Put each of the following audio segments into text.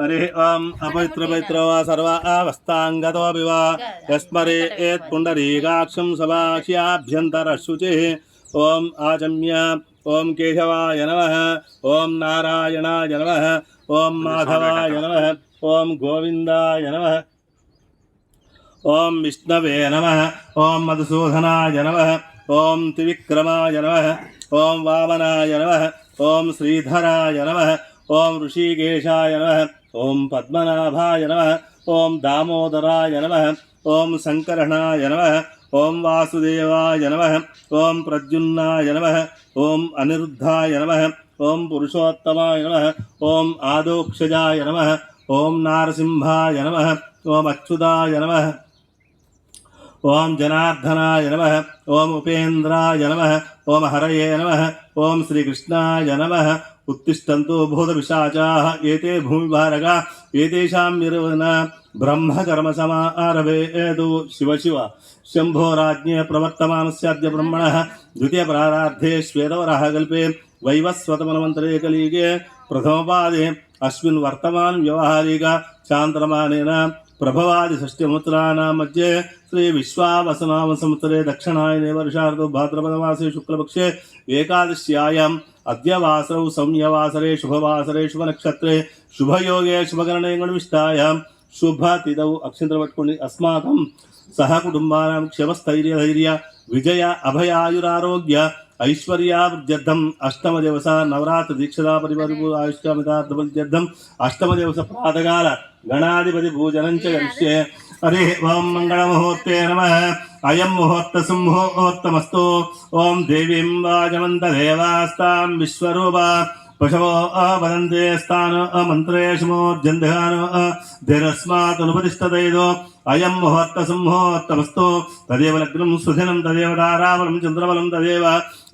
हरिः ॐ अपवित्रपवित्रो वा सर्वा अवस्थाङ्गतोऽपि वा। यस्मरेत् पुण्डरीकाक्षं सभाक्ष्याभ्यन्तरशुचिः ॐ आचम्य, ॐ केशवाय नमः, ॐ नारायणाय नमः, ॐ माधवाय नमः, ॐ गोविन्दाय नमः, ॐ विष्णवे नमः, ॐ मधुसूदनाय नमः, ॐ त्रिविक्रमाय नमः, ॐ वामनाय नमः, ॐ श्रीधराय नमः, ॐ ऋषिकेशाय नमः ఓం పద్మనాభాయ నమ ఓం దామోదరాయ నమ ఓం సంకరణాయ నమ ఓం వాసుదేవాయ నమ ఓం ప్రద్యున్నాయ నమ ఓం అనిరుద్ధాయ నమ ఓం పురుషోత్తమాయ నమ ఓం ఆదోక్షజాయ నమ ఓం నారసింహాయ నమ ఓం అచ్యుతాయ నమ ఓం జనార్దనాయ నమ ఓం ఉపేంద్రాయ నమ ఓం హరయే నమ ఓం శ్రీకృష్ణాయ నమ उत्तिष्ठन्तु भूतपिशाचाः एते भूमिभारगा एतेषां निर्वहन ब्रह्मकर्मसमारभेतु शिव शिव शम्भो राज्ञे प्रवर्तमानस्याद्य ब्रह्मणः द्वितीयप्रारार्धे श्वेतवरः कल्पे वैवस्वतमन्वन्तरे कलिगे प्रथमपादे अस्मिन् वर्तमान व्यवहारिक चान्द्रमानेन प्रभवादि षष्ट्यमुत्राणां मध्ये श्री विश्वावसनाम संवत्सरे दक्षिणायने वर्षार्धो भाद्रपदमासे शुक्लपक्षे एकादश्यायाम् अद्य वासरौ संयवासरे शुभवासरे शुभनक्षत्रे शुभयोगे शुभकरणे गुणविष्टायां शुभतिथौ अक्षिन्द्रवट्कुणि अस्माकं सह कुटुम्बानां क्षमस्थैर्यधैर्य विजय अभयायुरारोग्य ऐश्वर्यावृद्ध्यर्थम् अष्टमदिवस नवरात्र दीक्षता परिपरिपू आयुष्कामितार्थबलित्यर्थम् अष्टमदिवस प्रातकाल गणाधिपति पूजनं च करिष्ये हरे ॐ मङ्गलमुहूर्ते అయం ముహూర్త ముహూర్తసింహోత్తమస్తు ఓం దేవీం వాజమంత దేవాస్తాం విశ్వరూప పశవో వదందే స్థాన మంత్రేషమోర్జంధ్యాన్ ధీరస్మాతునుపతిష్టదైదో అయం ముహూర్తసింహోత్తమస్తు తదేవ లగ్నం సుధినం తదేవ ధారావలం చంద్రబలం తదేవ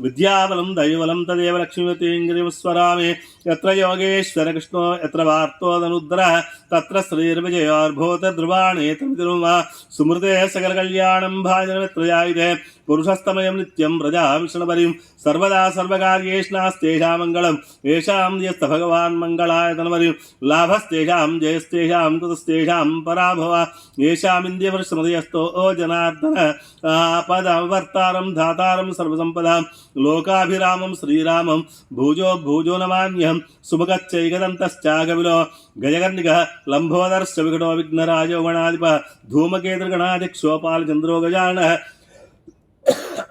విద్యాబలం దైవలం తదేవ లక్ష్మీవతీంగిరివస్వరామి ఎత్ర యోగేశ్వర కృష్ణో ఎత్ర వార్తోదనుద్ర తత్ర శ్రీర్విజయోర్భూత ధ్రువాణే త్రిమితిరుమ. సుమృతే సకల కళ్యాణం భాజనమిత్రయాయుధే. పురుషస్తమయం నిత్యం ప్రజావిష్ణుపరిం సర్వదా సర్వకార్యేష్ణాస్తేషాం మంగళం. ఏషాం జయస్త భగవాన్ మంగళాయతనమరిం లాభస్తేషాం జయస్తేషాం కృతస్తేషాం పరాభవ. ఏషామింద్రియవృష్మదయస్తో ఓ జనార్దన. ఆపదం వర్తారం ధాతారం సర్వసంపదాం. లోకాభిరామం శ్రీరామం భూజో భూజో నమాన్యం సుభగచ్చైకదంతశ్చాగవిలో గజగర్ణిక లంబోదర్శ వికటో విఘ్నరాజో గణాధిప ధూమకేతృగణాధిక్షోపాల చంద్రో గజాన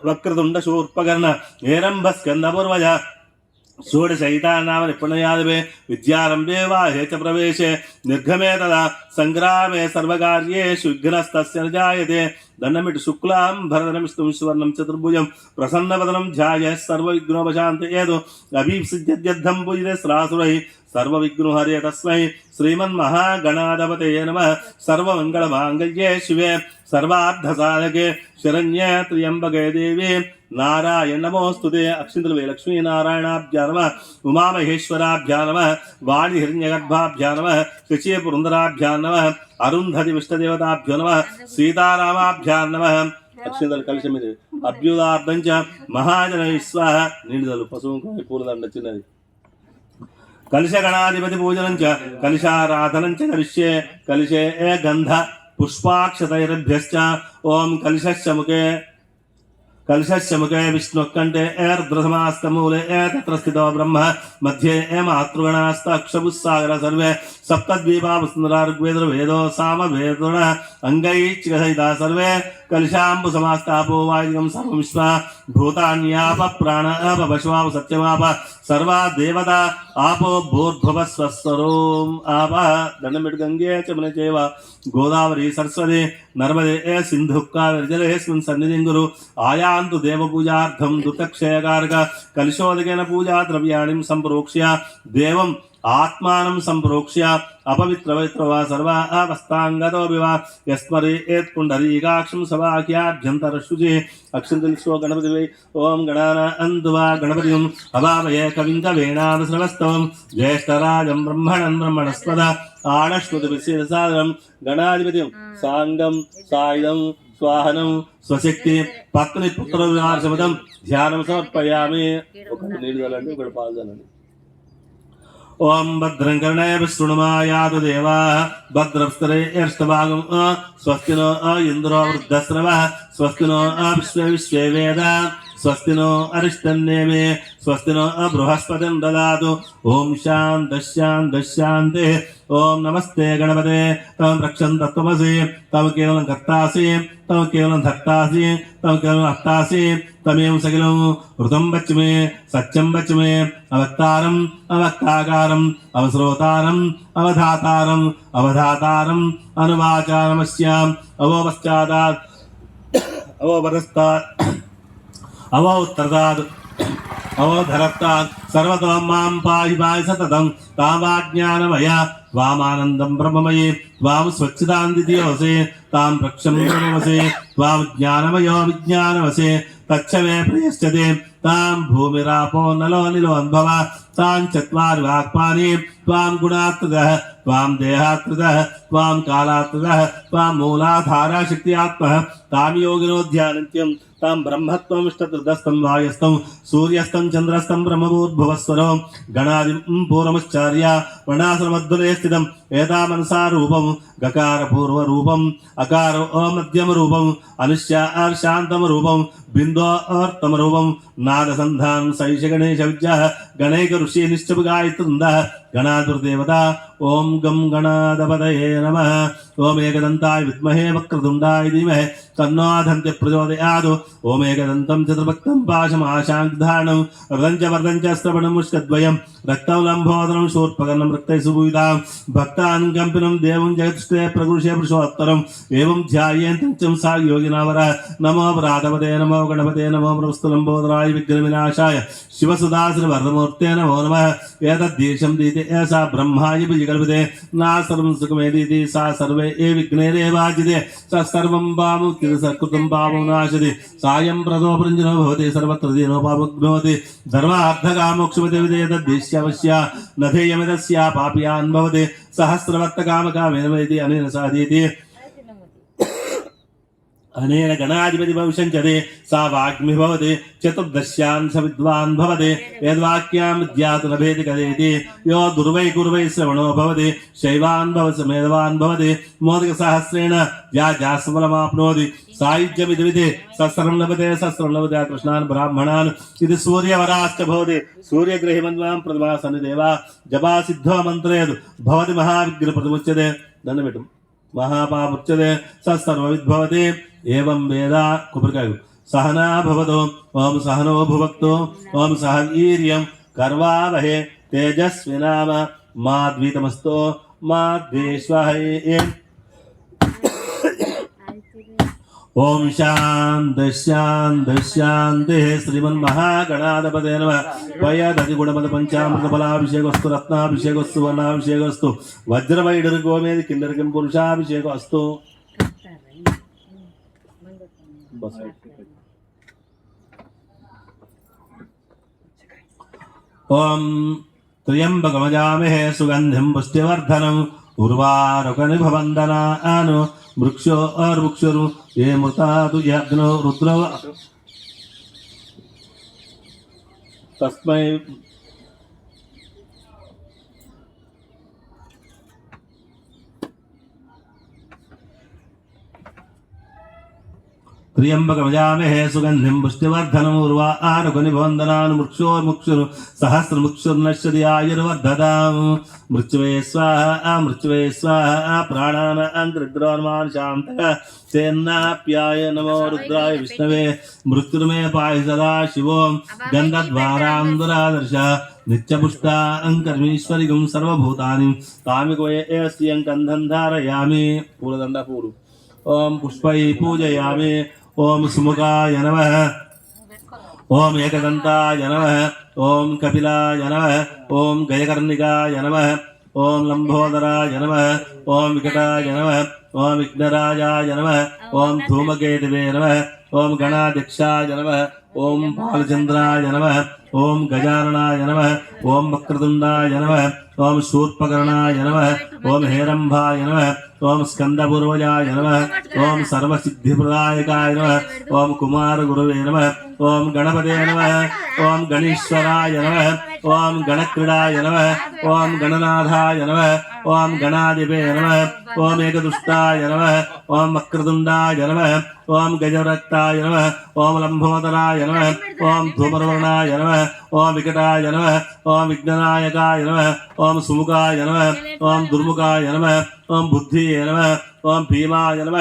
వక్రతుండ శూర్పకర్ణ ఏరంభ స్కందపూర్వజ షోడశైతానామ నిపుణయాదవే విద్యారంభే వా హేచ ప్రవేశే నిర్ఘమే తదా సంగ్రామే సర్వకార్యే విఘ్నస్తస్య జాయతే దండమిటి శుక్లాం భరధనమిష్టం సువర్ణం చతుర్భుజం ప్రసన్నవదనం ధ్యాయ సర్వ విఘ్నోపశాంతి ఏదో అభీప్సిద్ధ్యర్థం పూజితే శ్రాసురై సర్వ విఘ్నహరే తస్మై శ్రీమన్మహాగణాధపతే నమ. సర్వమంగళమాంగళ్యే శివే. సర్వార్థ సాధకే శరణ్యే త్ర్యంబకే దేవీ. నారాయణ నమోస్తుదే అక్షింతలు లక్ష్మీ నారాయణాభ్యానవ ఉమామహేశ్వరాభ్యానవ వాణి హిరణ్యగర్భాభ్యానవ శచీయ పురందరాభ్యానవ అరుంధతి విష్ణదేవతాభ్యోనవ సీతారామాభ్యానవ అక్షింతలు కలిసి మీద అభ్యుదార్థం చ మహాజన విశ్వాహ నిండుదలు పశువు పూలదండ చిన్నది. కలిశగణాధిపతి పూజనం చ కలిశారాధనం చ కలిశే కలిశే ఏ గంధ పుష్పాక్షతైరభ్యశ్చ ఓం కలిశశ్చముఖే ముఖే कलशस्य मुखे विष्णुकण्ठे एर्द्रसमास्तमूले एतत्र स्थितो ब्रह्म मध्ये एमातृगणास्तक्षपुस्सागर सर्वे सप्तद्वीपापुसुन्दरा ऋग्वेदर्वेदो सामवेदुण अङ्गैश्चिकसहिता सर्वे कलशाम्बुसमास्तापो वायुगं सर्वं विश्वा भूतान्याप प्राण अप पशुमाप सत्यमाप सर्वा देवता आपो भूर्भुवस्वस्वरोम् आप दण्डमिट् गङ्गे च मुने चैव गोदावरी सरस्वती नर्मदे सिन्धुः कावेरी जलेऽस्मिन् सन्निधिं कुरु आयान्तु देवपूजार्थं दुतक्षयकारक कलशोदकेन पूजा द्रव्याणिं सम्प्रोक्ष्य ఆత్మానం సంప్రోక్ష్య అపవిత్రవిత్ర వా వా యస్మరేత్ పుండరీకాక్షం సవాఖ్యాభ్యంతర శుచి అక్షం తెలుసుకో గణపతి వై ఓం గణాన అందువా గణపతి అభావయ కవింద వేణానుశ్రవస్తవం జ్యేష్టరాజం బ్రహ్మణం బ్రహ్మణస్పద ఆడశ్వతి విశేషసాదరం గణాధిపతి సాంగం సాయుధం స్వాహనం స్వశక్తి పక్కని పుత్ర ధ్యానం సమర్పయామి ఒకటి నీళ్ళు ఒకటి పాలు ఓం భద్రం కర్ణే విష్ణుమాయాదు దేవా భద్రస్తరే ఏష్టభాగం స్వస్తి ఇంద్రో వృద్ధశ్రవ స్వస్తినో విశ్వే విశ్వే వేద స్వస్తినో అరిష్టన్నేమే స్వస్తినో బృహస్పతిం దదాతు ఓం శాం దశ్యాం శాంతి ఓం నమస్తే గణపతే తమ రక్షం తత్వమసి తమ కేవలం కర్తాసి తమ కేవలం ధక్తాసి తమ కేవలం అత్తాసి తమేం సకిలం ఋతం బచ్చమే సత్యం బచ్చమే అవక్తారం అవక్తాకారం అవశ్రోతారం అవధాతారం అవధాతారం అనువాచారమస్యాం అవోపశ్చాదాత్ అవోపరస్తాత్ अवौत्तदाद् अवधरत्तात् सर्वतो मां पाहि पाहि सततं तामाज्ञानमया त्वामानन्दं ब्रह्ममये त्वां स्वच्छतान्दिदिवसे तां प्रक्षम्भवसे त्वां ज्ञानमयो विज्ञानवसे तच्छ मे प्रियश्चते तां भूमिरापो नलो निलोन्भव तां चत्वारि वाक्पानि त्वां गुणात्तदः त्वां देहात्तदः त्वां कालात्तदः त्वां मूलाधाराशक्त्यात्मः तां योगिनो ध्यानन्त्यम् తాం బ్రహ్మత్వం షతుర్దస్తం వాయస్తం సూర్యస్తం చంద్రస్తం బ్రహ్మభూద్భువస్వరం గణాది పూర్వముశ్చార్య వర్ణాశ్రమధ్వరే స్థితం ఏదా రూపం గకార పూర్వ రూపం అకార మధ్యమ రూపం అనుష్యార్ శాంతమ రూపం బిందో రూపం నాదసంధాం సైష గణేశ విద్య గణేక ఋషి నిశ్చపుగాయతుంద గణాదుర్దేవత ఓం గం గణాదపదయే నమ ఓం ఏకదంతాయ విద్మహే వక్రతుండాయ ధీమహే తన్నాధంత్య ప్రచోదయాదు ఓమేకదంతం చతుర్భక్తం పాశమాశాంగ్ధానం రథం చ వర్ధం చ శ్రవణం ముష్కద్వయం రక్తం లంబోదనం శూర్పకర్ణం రక్తై సుభూతాం భక్తాన్ కంపినం దేవం జగత్ష్టే ప్రకృషే పురుషోత్తరం ఏం ధ్యాయేంతం సా యోగినావర నమో రాధపదే నమో గణపతే నమో ప్రస్తులంబోదరాయ प्रस्तुलम्बोदराय विघ्नविनाशाय शिवसुधाश्रीवरदमूर्ते नमो नमः एतद्देशं दीते सा ब्रह्माय विजगल्पते ना सर्वं सुखमेदीति सा सर्वे ये विघ्नेरेवाजिते स सर्वं पामुक्ति सकृतं पापं नाशति सायं प्रदो पृञ्जनो भवति सर्वत्र दीनो पापग्नोति धर्मार्थकामोक्षपति विदेतद्देश्यवश्या न धेयमिदस्या पाप्यान् भवति सहस्रवर्तकामकामेन वैति अनेन साधीति అనేన గణాధిపతి భవిష్యంచది సా వాగ్మి భవతి చతుర్దశ్యాం స విద్వాన్ భవతి వేదవాక్యాం విద్యాతు లభేతి కదేతి యో దుర్వై కుర్వై శ్రవణో భవతి శైవాన్ భవతి మేధవాన్ భవతి మోదక సహస్రేణ యా జాస్ఫలమాప్నోతి సాయుధ్యమితి విధి సస్రం లభతే సస్రం లభతే కృష్ణాన్ బ్రాహ్మణాన్ ఇది సూర్యవరాశ్చ భవతి సూర్యగ్రహిమన్వాం ప్రతిమా సన్ని సన్నిదేవా జపా సిద్ధో మంత్రేదు భవతి మహావిగ్రహ ప్రతిముచ్యతే దండమిటం మహాపాపుచ్యతే సర్వవిద్భవతి ఏవం వేద కుబరికాయ సహనాభవతో ఓం సహనోభువక్తో ఓం సహవీర్యం కర్వావహే తేజస్వినామ మా ద్వీతమస్తో మా ద్వేష్వహే ఓం శాంత శాంత శాంతి శ్రీమన్ మహాగణాధిపతే నమ పయదతి గుణమద పంచామృత బలాభిషేకస్తు రత్నాభిషేకస్తు వర్ణాభిషేకస్తు వజ్రవైడు గోమేది కిందరికం పురుషాభిషేకస్తు ओम त्र्यंबकमजामहे सुगंधिम पुष्टिवर्धनम उर्वारुकनिभवन्दना आनो वृक्षो अर्वृक्षरु ये मृता तु यज्ञो रुद्रव तस्मै त्र्यम्बकमजामहे सुगन्धिं पुष्टिवर्धनम् उर्वा आरुगनिबन्धनान् मृक्षोर्मुक्षुर् सहस्रमुक्षुर्नश्यति आयुर्वर्धताम् मृत्युवे स्वाहा मृत्युवे स्वाहा प्राणान् कृद्रोन्मान् शान्तः सेन्नाप्याय नमो रुद्राय विष्णवे मृत्युर्मे पाहि सदा शिवो गन्धद्वारान्दुरादर्श नित्यपुष्टा अङ्कर्मीश्वरिगं सर्वभूतानि तामिकोयस्यं गन्धं धारयामि पूलदण्डपूरु ॐ पुष्पै पूजयामि ఓం సుముఖాయ నమ ఓం ఏకదంతాయ నమ ఓం కపిలాయ నమ ఓం గయకర్ణికాయ నమ ఓం లంబోదరాయ నమ ఓం వికటాయ నమ ఓం విఘ్నరాజాయ నమ ఓం ధూమకేతవే నమ ఓం గణాధ్యక్షాయ నమ ఓం బాలచంద్రాయ నమ ఓం గజాననాయ నమ ఓం వక్రతుండాయ నమ ఓం శూర్పకరణాయ నమ ఓం హేరంభాయ నమ ఓం స్కందపూర్వజాయ నమ ఓం సర్వసిద్ధిప్రదాయకాయ నమ ఓం కుమార గురువే నమ ఓం గణపతే నమ ఓం గణేశ్వరాయ నమ ఓం గణక్రీడాయ నమ ఓం గణనాథాయ నమ ఓం గణాధిపే నమ ఓం ఏకదుష్టాయ నమ ఓం వక్రతుండాయ నమ ఓం గజరక్తాయ నమ ఓం లంబోదరాయ నమ ఓం ధూమరవర్ణాయ నమ ఓం వికటాయ నమ ఓం విఘ్ననాయకాయ నమ ఓం సుముఖాయ నమ ఓం దుర్ముఖాయ నమ ఓం బుద్ధియే నమ ఓం భీమాయ నమ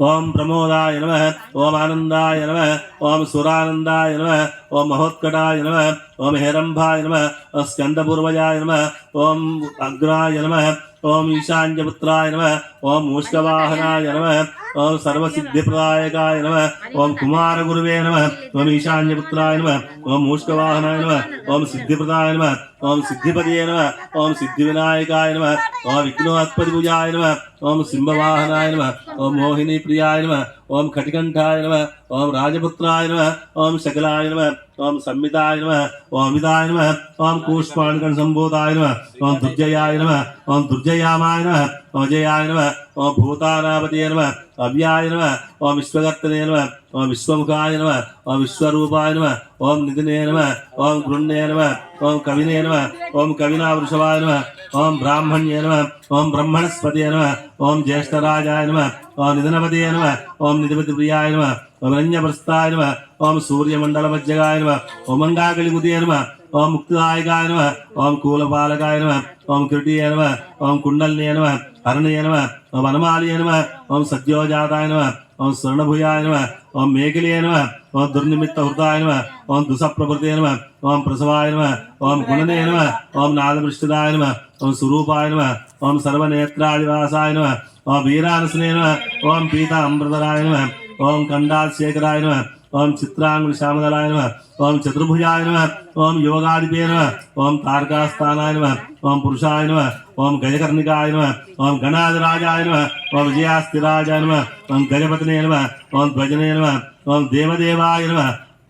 ఓం ప్రమోదాయ నమ ఓం ఆనందాయ నమ ఓం సురానందాయ నమ ఓం మహోత్కటాయ నమ ఓం హేరంభాయ నమ ఓం స్కందపూర్వజాయ నమ ఓం అగ్రాయ నమ ఓం ఈశాన్యపుత్రాయ నమ ఓం మూష్కవాహనాయ నమ ఓం సర్వసిద్ధిప్రదాయకాయ నమ ఓం కుమారగురువే నమ ఓం ఈశాన్యపుత్రాయ నమ ఓం మూష్కవాహనాయ నమ ఓం సిద్ధిప్రదాయ నమ ఓం సిద్ధిపదే నమ ఓం సిద్ధివినాయకాయ నమ ఓం విఘ్నోత్పతిభుజాయ నమ ఓం సింహవాహనాయ నమ ఓం మోహిని ప్రియాయ నమ ఓం కటికంఠాయ నమ ఓం రాజపుత్రాయ నమ ఓం శకలాయ నమ ఓం సంహితాయ నమ ఓం విదాయ నమ ఓం కూష్మాణకం సంభూతాయ నమ ఓం దుర్జయాయ నమ ఓం దుర్జయామాయ నమ ఓం జయాయ నమ ఓం భూతానాపతియ నమ అవ్యాయ నమ ఓం విశ్వకర్తనే నమ ఓం విశ్వముఖాయ నమ ఓం విశ్వరూపాయ నమ ఓం నిధినే నమ ఓం గృణ్ణే నమ ఓం కవినే నమ ఓం కవినా వృషభాయ నమ ఓం బ్రాహ్మణ్యే నమ ఓం బ్రహ్మణస్పతియ నమ ఓం జ్యేష్ఠరాజాయ నమ ఓం నిధనపతియ నమ ఓం నిధిపతి ప్రియాయ నమ ఓం రంజప్రస్థాయ నమ ఓం సూర్యమండలమధ్యగాయ నమ ఓం మంగాకలిముదియ నమ ఓం ముక్తిదాయకాయ నమ ఓం కూలపాలకాయ నమ ఓం కిరీటీయ నమ ఓం కుండల్నే నమ హరణీయ నమ ఓం వనమాలియ నమ ఓం సద్యోజాతాయ నమ ఓం స్వర్ణభుజాయ నమ ఓం మేఖలియ నమ ఓం దుర్నిమిత్త హృదాయ నమ ఓం దుసప్రభృతే నమ ఓం ప్రసవాయ నమ ఓం గుణనే నమ ఓం నాదమృష్టిదాయ నమ ఓం స్వరూపాయ నమ ఓం సర్వనేత్రాదివాసాయ నమ ఓం వీరానసనే నమ ఓం పీతామృతరాయ నమ ఓం కండాశేఖరాయ నమ ఓం చిత్రాంగుడి శ్యామదలాయ నమ ఓం చతుర్భుజాయ నమ ఓం యోగాదిపే నమ ఓం తారకాస్థానాయ నమ ఓం పురుషాయ నమ ఓం గజకర్ణికాయ నమ ఓం గణాదిరాజాయ నమ ఓం విజయాస్థిరాజాయ నమ ఓం గజపతినే నమ ఓం ధ్వజనే నమ ఓం దేవదేవాయ నమ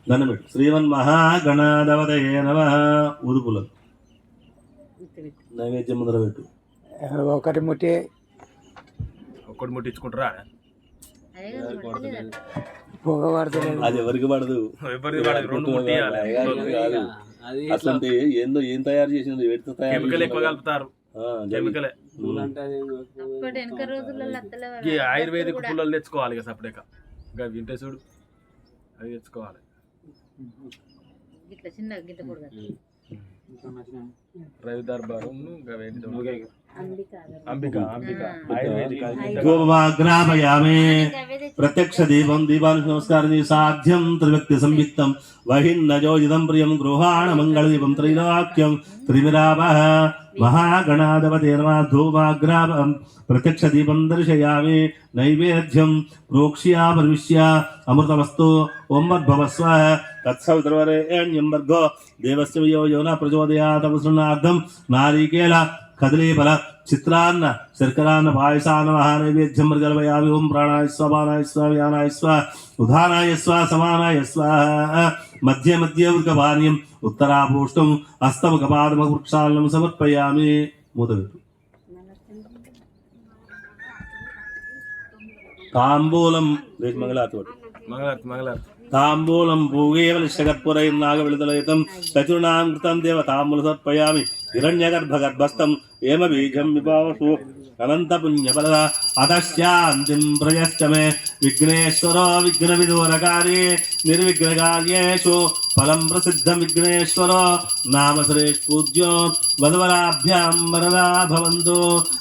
ధనమిడు శ్రీమన్ మహాగణాధవతయే నమ ఉదుపులు నైవేద్యం ముందర పెట్టు ఒకటి ముట్టి ఒక్కటి ముట్టించుకుంటారా పొగ అది ఎవరికి పడదు. వాడికి రెండు ముట్టియాలి. అయ్యగారికి కాదు. అట్లాంటి ఏందో ఏం తయారు చేసింది తయారు కెమికల్ ఎక్కువ. కలుపుతారు. కెమికలే. ఈ ఆయుర్వేదిక్ పుల్లలు తెచ్చుకోవాలి ఇక సపరేక ఇంకా వింటే చూడు అవి తెచ్చుకోవాలి. రవి దర్బారు ఇంకా अंबिका गोपवाग्रापयामे प्रत्यक्ष दीपम साध्यम त्रिव्यक्ति प्रियम गृहाण मंगल दीपम प्रत्यक्ष दीपम नैवेद्यम प्रोक्ष्या प्रविश्य अमृतमस्तु ओम्बद्भवस्व तत्सवितर्वरेण्यं वर्गो देवस्य वियो यो न नारिकेल కదలీఫల చిత్రాన్న శర్కరాన్న పాయసాన్న మహానైవేద్యం మృగలవయామి ఓం ప్రాణాయ స్వ పానాయ స్వ వ్యానాయ స్వ ఉదానాయ స్వ సమానాయ స్వ మధ్య మధ్య వృకపానీయం ఉత్తరాభూష్టం హస్తముఖపాదమ వృక్షాలను సమర్పయామి మూతపెట్టు తాంబూలం మంగళాతోటి మంగళారతి మంగళారతి తాంబూలం భూగేవలిష్టగత్పురై నాగవిడుదలయుతం చతుర్ణాం కృతం దేవ తాంబూల సమర్పయామి. హిరణ్యగర్భగర్భస్థం ఏమ బీజం విభావసు అనంత పుణ్యఫల అతశాంతిం ప్రయశ్చ మే విఘ్నేశ్వరో విఘ్న విదూరకార్యే నిర్విఘ్నకార్యేషు ఫలం ప్రసిద్ధం విఘ్నేశ్వరో నామ సురేష్ పూజ్యో వధవరాభ్యాం వరదా భవంతు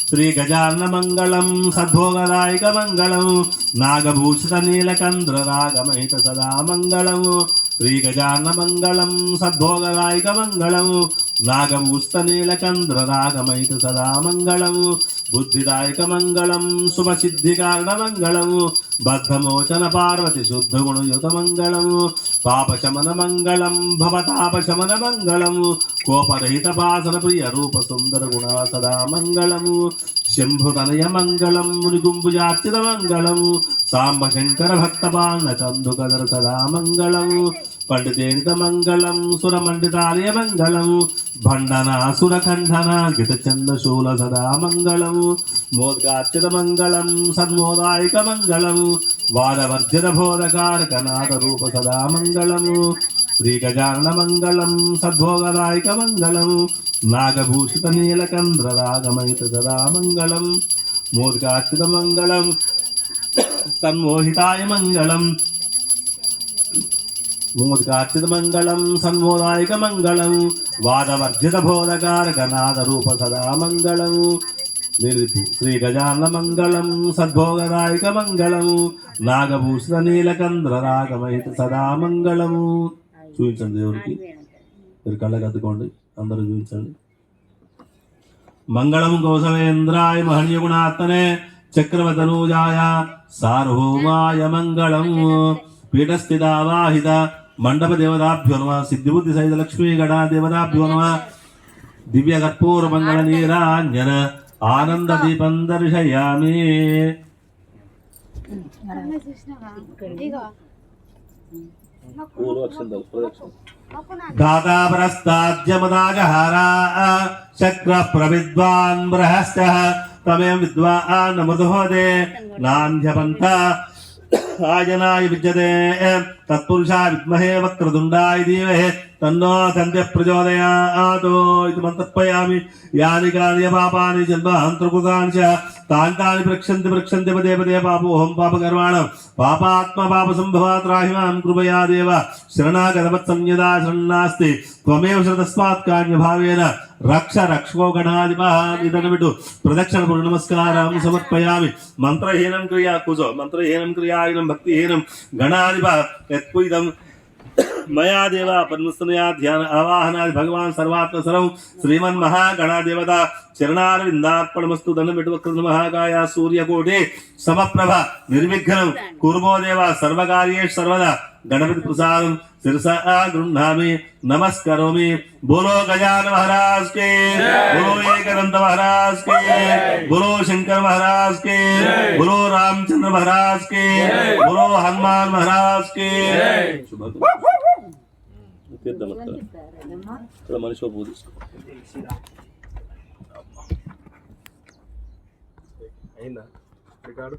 శ్రీ గజాన్న మంగళం సద్భోగదాయక మంగళం నాగభూషిత నీలకంద్ర రాగమహిత సదా మంగళం శ్రీ గజాన్న మంగళం సద్భోగదాయక మంగళం నాగభూషిత నీలకంద్ర రాగమహిత సదా మంగళము బుద్ధిదాయక మంగళం శుభసిద్ధికారణ మంగళము బద్ధమోచన పార్వతి శుద్ధ గుణయుత మంగళము పాపశమన మంగళం భవతాపశమన మంగళము కోపరహిత పాసన ప్రియ రూప సుందర గుణ సదా మంగళము శంభుతనయ మంగళం మునిగుంబుజార్చిత మంగళము సాంబ శంకర భక్త భక్తపాన్న చందుకదర సదా మంగళము పండితేనిత మంగళం సురమండితాలయ మంగళం భండనాసుర ఖండన గిత చందశూల సదా మంగళం మోదకార్చిత మంగళం సన్మోదాయక మంగళం వాదవర్జిత బోధకారక రూప సదా మంగళం శ్రీగజాననమంగళం సద్భోగదాయకమంగళం నాగభూషితనీలకంధ్రరాగమయిత సదా మంగళం మోదకాచ్యుతమంగళం సన్మోహితాయ మంగళం మోదకాచ్యుతమంగళం సన్మోదాయకమంగళం వాదవర్జిత బోధకారకనాద రూప సదా మంగళం నిలుపు శ్రీ గజాన మంగళం సద్భోగదాయక మంగళం నాగభూషణ నీలకంద్ర రాగమహిత సదా మంగళము చూపించండి దేవుడికి మీరు కళ్ళకి అద్దుకోండి. అందరూ చూపించండి. మంగళం కౌసవేంద్రాయ మహనీయ గుణాత్మనే చక్రవతనూజాయ సార్వభౌమాయ మంగళం. పీఠస్థితావాహిత మండప దేవతాభ్యో నమ సిద్ధిబుద్ధి సైద లక్ష్మీ గణా దేవతాభ్యో నమ. దివ్య కర్పూర మంగళ నీరాంజన ఆనంద దీపం దర్శయామి. దాతాపరస్తాద్యమదాజహారా శక్ర ప్రవిద్వాన్ బృహస్త తమే విద్వాన్ మృదుహోదే నాంధ్యపంత ఆజనాయ విద్యతే తత్పురుషా విద్మహే వక్రతుండాయ ధీమహే తన్నో తండ్య ప్రచోదయాతో ఇది మంతర్పయామి. యాని కాని పాపాని జన్మ చ తాని తాని ప్రక్షంతి ప్రక్షంతి పదే పదే పాపోహం పాపకర్మాణం పాపాత్మ పాప సంభవాత్ రాహిమాం కృపయా దేవ. శరణాగతవత్ సంయదా శరణాస్తి. త్వమేవ శతస్మాత్ కాన్యభావేన రక్ష రక్షో గణాధిప ఇదను ప్రదక్షిణ పురు నమస్కారం సమర్పయామి. మంత్రహీనం క్రియా కుజో మంత్రహీనం క్రియాహీనం భక్తిహీనం. గణాధిప యత్పుయిదం మయా దేవ పద్మస్తనయా ధ్యాన ఆవాహనాది భగవాన్ సర్వాత్మ సర్వం శ్రీమన్ మహాగణాదేవత చరణారవిందార్పణమస్తు దండమిటు మహాకాయ సూర్యకోటి సమప్రభ నిర్విఘ్నం కుర్మో దేవ సర్వకార్యే సర్వదా గణపతి ప్రసాదం శిరసా గృహ్ణామి నమస్కరోమి బోలో గజాన మహారాజ్ కే బోలో ఏకదంత మహారాజ్ కే బోలో శంకర్ మహారాజ్ కే బోలో రామచంద్ర మహారాజ్ కే బోలో హనుమాన్ మహారాజ్ కే తీర్థం ఇక్కడ మనిషి పూజ అయిందా రికార్డు